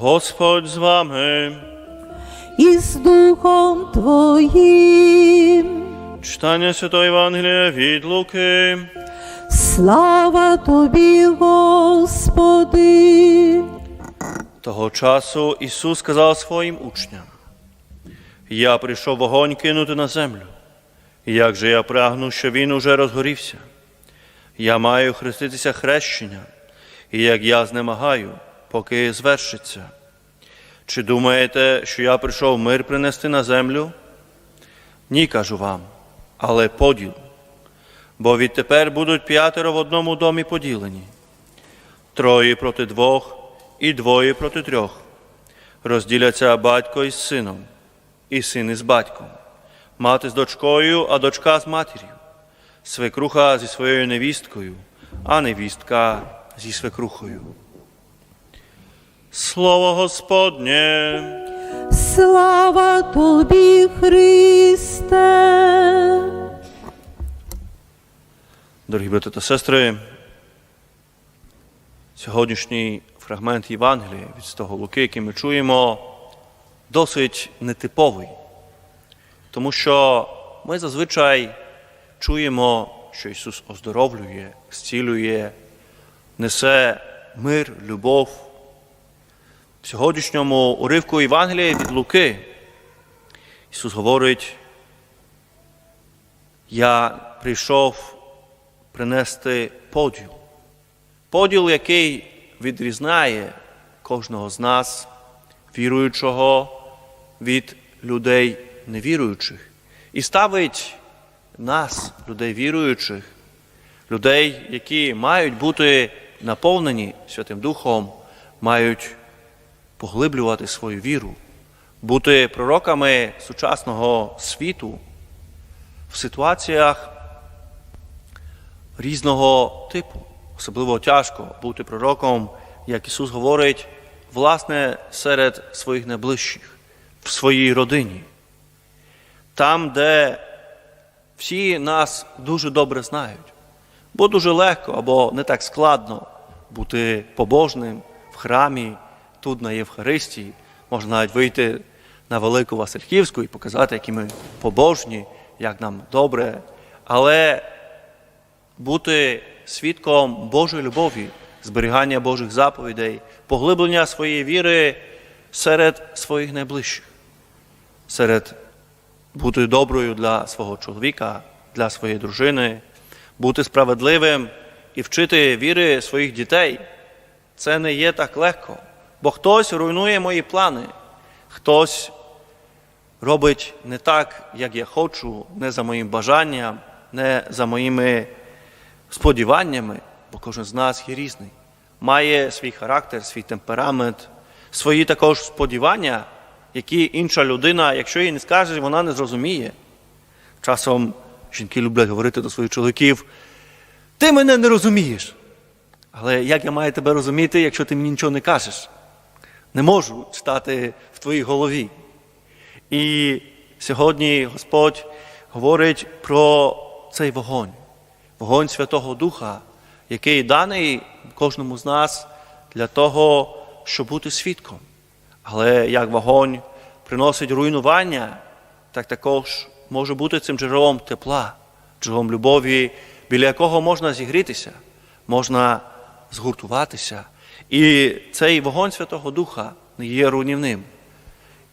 Господь з вами. і з Духом Твоїм. Читання Святої Євангелія від Луки. Слава Тобі, Господи. Того часу Ісус сказав своїм учням: Я прийшов вогонь кинути на землю. Як же я прагну, що він уже розгорівся. Я маю хреститися хрещення, і як я знемагаю, поки звершиться. Чи думаєте, що я прийшов мир принести на землю? Ні, кажу вам, але поділ. Бо відтепер будуть п'ятеро в одному домі поділені троє проти двох і двоє проти трьох. Розділяться батько із сином, і син із батьком, мати з дочкою, а дочка з матір'ю, свекруха зі своєю невісткою, а невістка зі свекрухою. Слово Господнє. Слава Тобі, Христе. Дорогі брати та сестри, сьогоднішній фрагмент Євангелія від того Луки, який ми чуємо, досить нетиповий, тому що ми зазвичай чуємо, що Ісус оздоровлює, зцілює, несе мир, любов. Сьогоднішньому уривку Євангелія від Луки Ісус говорить, я прийшов принести поділ. Поділ, який відрізняє кожного з нас, віруючого від людей невіруючих, і ставить нас, людей віруючих, людей, які мають бути наповнені Святим Духом, мають поглиблювати свою віру, бути пророками сучасного світу в ситуаціях різного типу. Особливо тяжко бути пророком, як Ісус говорить, власне, серед своїх найближчих, в своїй родині. Там, де всі нас дуже добре знають, бо дуже легко або не так складно бути побожним в храмі, тут на Євхаристії. Можна навіть вийти на Велику Васильківську і показати, які ми побожні, як нам добре. Але бути свідком Божої любові, зберігання Божих заповідей, поглиблення своєї віри серед своїх найближчих, серед бути доброю для свого чоловіка, для своєї дружини, бути справедливим і вчити віри своїх дітей. Це не є так легко, бо хтось руйнує мої плани, хтось робить не так, як я хочу, не за моїм бажанням, не за моїми сподіваннями, бо кожен з нас є різний, має свій характер, свій темперамент, свої також сподівання, які інша людина, якщо їй не скаже, вона не зрозуміє. Часом жінки люблять говорити до своїх чоловіків: ти мене не розумієш. Але як я маю тебе розуміти, якщо ти мені нічого не кажеш? Не можу читати в твоїй голові. І сьогодні Господь говорить про цей вогонь, вогонь Святого Духа, який даний кожному з нас для того, щоб бути свідком. Але як вогонь приносить руйнування, так також може бути цим джерелом тепла, джерелом любові, біля якого можна зігрітися, можна згуртуватися. І цей вогонь Святого Духа є руйнівним.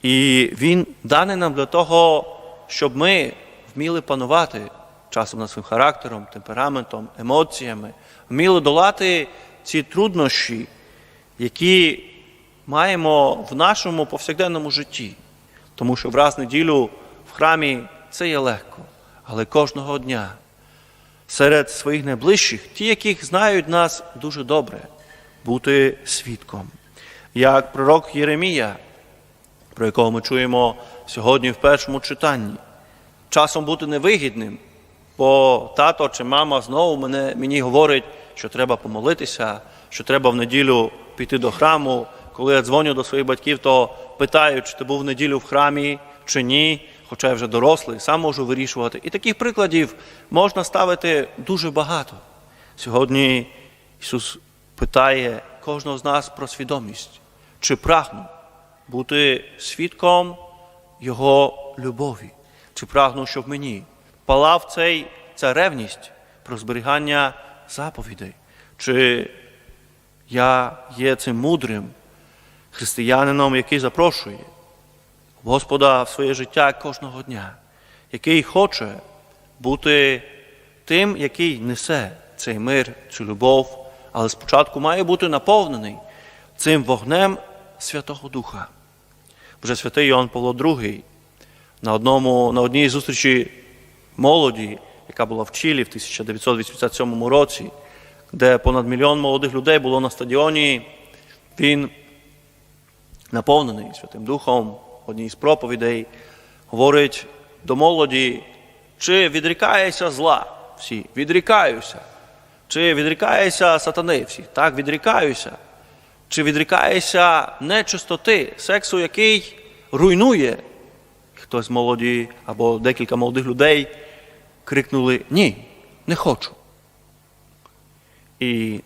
І він даний нам для того, щоб ми вміли панувати часом над своїм характером, темпераментом, емоціями, вміли долати ці труднощі, які маємо в нашому повсякденному житті. Тому що враз неділю в храмі це є легко, але кожного дня серед своїх найближчих, ті, яких знають нас дуже добре, бути свідком. Як пророк Єремія, про якого ми чуємо сьогодні в першому читанні, часом бути невигідним, бо тато чи мама знову мене, мені говорить, що треба помолитися, що треба в неділю піти до храму. Коли я дзвоню до своїх батьків, то питаю, чи ти був в неділю в храмі чи ні, хоча я вже дорослий, сам можу вирішувати. І таких прикладів можна ставити дуже багато. Сьогодні Ісус питає кожного з нас про свідомість. чи прагну бути свідком Його любові, чи прагну, щоб мені палав цей, ця ревність про зберігання заповідей, чи я є цим мудрим християнином, який запрошує Господа в своє життя кожного дня, який хоче бути тим, який несе цей мир, цю любов, але спочатку має бути наповнений цим вогнем Святого Духа. Вже святий Йоанн Павло II на, одному, на одній зустрічі молоді, яка була в Чилі в 1987 році, де понад мільйон молодих людей було на стадіоні, він наповнений Святим Духом одній з проповідей, говорить до молоді, чи відрікаєшся зла? Всі, відрікаюся, чи відрікаєшся сатани всі, так, відрікаюся, чи відрікаєшся нечистоти, сексу, який руйнує. Хтось молоді або декілька молодих людей крикнули Ні, не хочу. І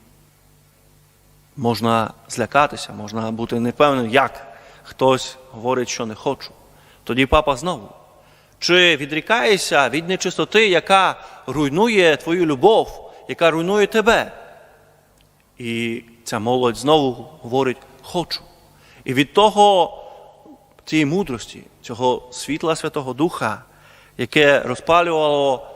можна злякатися, можна бути непевним, як хтось говорить, що не хочу. Тоді папа знову. Чи відрікаєшся від нечистоти, яка руйнує твою любов, яка руйнує тебе? І ця молодь знову говорить хочу. І від того цієї мудрості, цього світла Святого Духа, яке розпалювало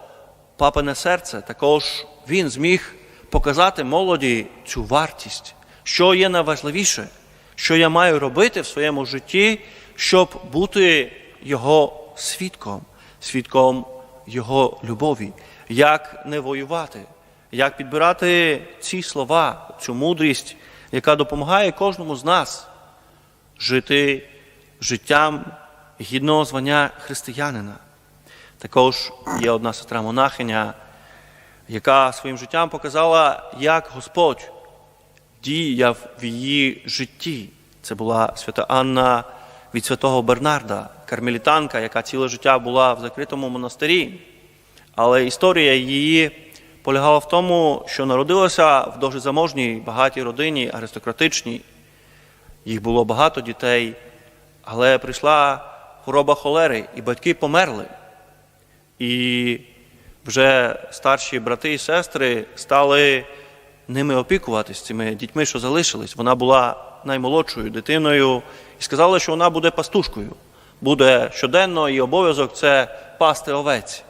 папине серце, також він зміг показати молоді цю вартість, що є найважливіше, що я маю робити в своєму житті, щоб бути його свідком, свідком його любові, як не воювати, як підбирати ці слова, цю мудрість, яка допомагає кожному з нас жити життям гідного звання християнина. Також є одна сестра монахиня, яка своїм життям показала, як Господь діяв в її житті. Це була свята Анна від святого Бернарда, кармелітанка, яка ціле життя була в закритому монастирі. Але історія її полягала в тому, що народилася в дуже заможній, багатій родині, аристократичній. Їх було багато дітей, але прийшла хвороба холери, і батьки померли. І вже старші брати і сестри стали ними опікуватись, цими дітьми, що залишились. Вона була наймолодшою дитиною і сказала, що вона буде пастушкою. Буде щоденно і обов'язок це пасти овець.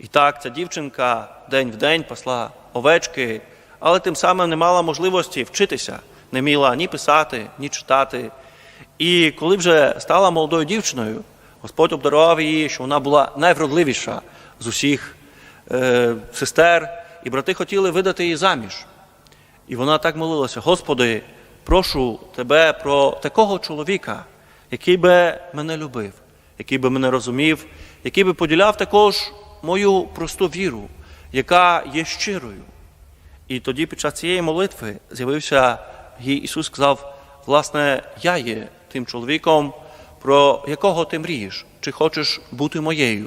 І так ця дівчинка день в день пасла овечки, але тим самим не мала можливості вчитися, не вміла ні писати, ні читати. І коли вже стала молодою дівчиною, Господь обдарував її, що вона була найвродливіша з усіх е, сестер, і брати хотіли видати її заміж. І вона так молилася: Господи, прошу тебе про такого чоловіка, який би мене любив, який би мене розумів, який би поділяв також мою просту віру, яка є щирою. І тоді під час цієї молитви з'явився їй Ісус сказав, власне, я є тим чоловіком, про якого ти мрієш, чи хочеш бути моєю.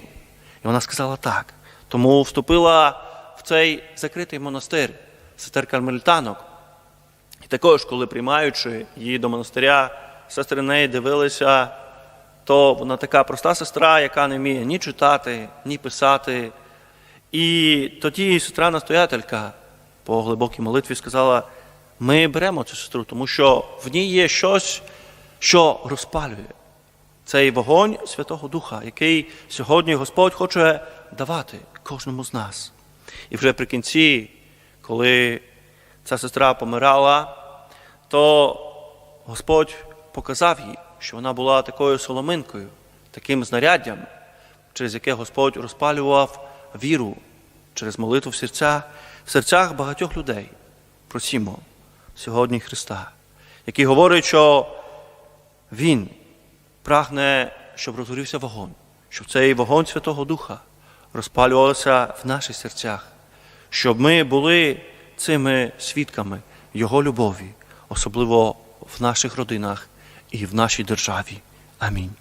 І вона сказала так. Тому вступила в цей закритий монастир, сестер кармелітанок. І також, коли приймаючи її до монастиря, сестри неї дивилися, то вона така проста сестра, яка не вміє ні читати, ні писати. І тоді сестра-настоятелька по глибокій молитві сказала: ми беремо цю сестру, тому що в ній є щось, що розпалює цей вогонь Святого Духа, який сьогодні Господь хоче давати кожному з нас. І вже при кінці, коли ця сестра помирала, то Господь показав їй, що вона була такою соломинкою, таким знаряддям, через яке Господь розпалював віру через молитву в серцях, в серцях багатьох людей. Просімо сьогодні Христа, який говорить, що Він прагне, щоб розгорівся вогонь, щоб цей вогонь Святого Духа розпалювався в наших серцях, щоб ми були цими свідками Його любові, особливо в наших родинах і в нашій державі. Амінь.